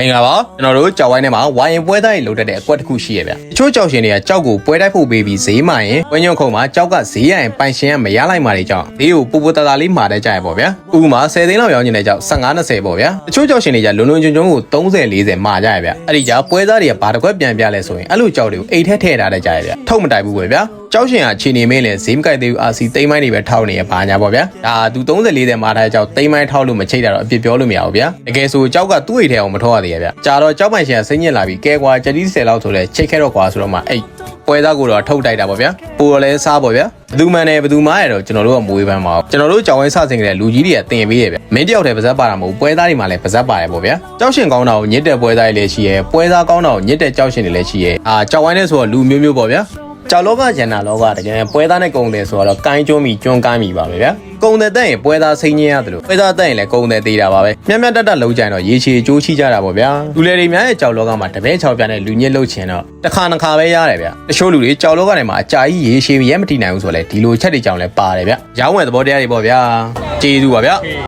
မင်္ဂလာပါကျွန်တော်တို့ကြောက်ဝိုင်းထဲမှာဝိုင်ရင်ပွဲသားကြီးလုပ်တတ်တဲ့အကွက်တစ်ခုရှိရဗျတချို့ကြောက်ရှင်တွေကကြောက်ကိုပွဲတိုက်ဖို့ပေးပြီးဈေးမှရင်ဝင်းညုံခုံမှာကြောက်ကဈေးရရင်ပိုင်ရှင်ကမရလိုက်မှတွေကြောင့်ဈေးကိုပူပူတတလေးမှာတတ်ကြရပေါ့ဗျာဥပမာ10သိန်းလောက်ရောင်းနေတဲ့ကြောက်15 20ပေါ့ဗျာတချို့ကြောက်ရှင်တွေကလုံလုံချုံချုံကို30 40မှာကြရဗျအဲ့ဒီကြောက်ပွဲသားတွေကဘာတစ်ခွက်ပြန်ပြလဲဆိုရင်အဲ့လိုကြောက်တွေကိုအိတ်ထဲထည့်ထားတတ်ကြရဗျထုတ်မတိုက်ဘူးပဲဗျာကြောက်ရှင်ကခြေနေမင်းလဲဈေးမကိုက်သေးဘူးအာစီသိမ်းမိုင်းတွေပဲထောက်နေရပါညာပေါ့ဗျာဒါသူ30 40မှာထားတဲ့ကြောက်သိမ်းမိုင်းထောက်လို့မချိတ်တာတော့အပြစ်ပြောလို့မရဘူးဗျာတကယ်ဆိုကြောက်ကသူ့အိတ်ထဲအောင်မထောက်ရသေးရဗျာကြာတော့ကြောက်ပိုင်ရှင်ကစိတ်ညစ်လာပြီးကဲကွာကြတိ10လောက်ဆိုလဲချိတ်ခဲ့တော့ကွာဆိုတော့မှအိတ်ပွဲသားကိုတော့ထုတ်တိုက်တာပေါ့ဗျာပိုတော့လဲစားပေါ့ဗျာဘသူမှန်တယ်ဘသူမားရတော့ကျွန်တော်တို့ကမွေးပန်းပါဘူးကျွန်တော်တို့ကြောင်ဝဲစစင်ကလေးလူကြီးတွေကတင်ပေးရဗျမင်းတယောက်တည်းပါဇက်ပါတာမဟုတ်ပွဲသားတွေမှလည်းပါဇက်ပါတယ်ပေါ့ဗျာကြောက်ရှင်ကောင်းတာကိုညစ်တဲ့ပွဲသားတွေလည်းရှိရဲပွဲသားကောင်းတာကိုညစ်တဲ့ကြောက်ရှင်တွေလည်းရှိရဲအာကြောက်ဝိုင်းနဲ့ဆိုတော့လူမျိုးမျိုးပေါ့ဗျာ ကြောက်လောကကျန်တာလောကတကယ်ပွဲသားနဲ့ကုံတယ်ဆိုတော့ကိုင်းကျွန်းပြီးကျွန်းကိုင်းပြီးပါပဲဗျာကုံတယ်တက်ရင်ပွဲသားစိတ်ညစ်ရတယ်လို့ပွဲသားတက်ရင်လည်းကုံတယ်သေးတာပါပဲမြတ်မြတ်တက်တက်လုံးကြရင်တော့ရေချေကြိုးချိကြတာပေါ့ဗျာလူလေတွေများရဲ့ကြောက်လောကမှာတပည့်ချောက်ပြတဲ့လူညစ်လို့ချင်တော့တစ်ခါနှစ်ခါပဲရတယ်ဗျာတချို့လူတွေကြောက်လောကထဲမှာအကြာကြီးရေရှည်ရဲမတည်နိုင်ဘူးဆိုလဲဒီလိုချက်တွေကြောင့်လဲပါတယ်ဗျာရောင်းဝယ်သဘောတရားတွေပေါ့ဗျာကျေးဇူးပါဗျာ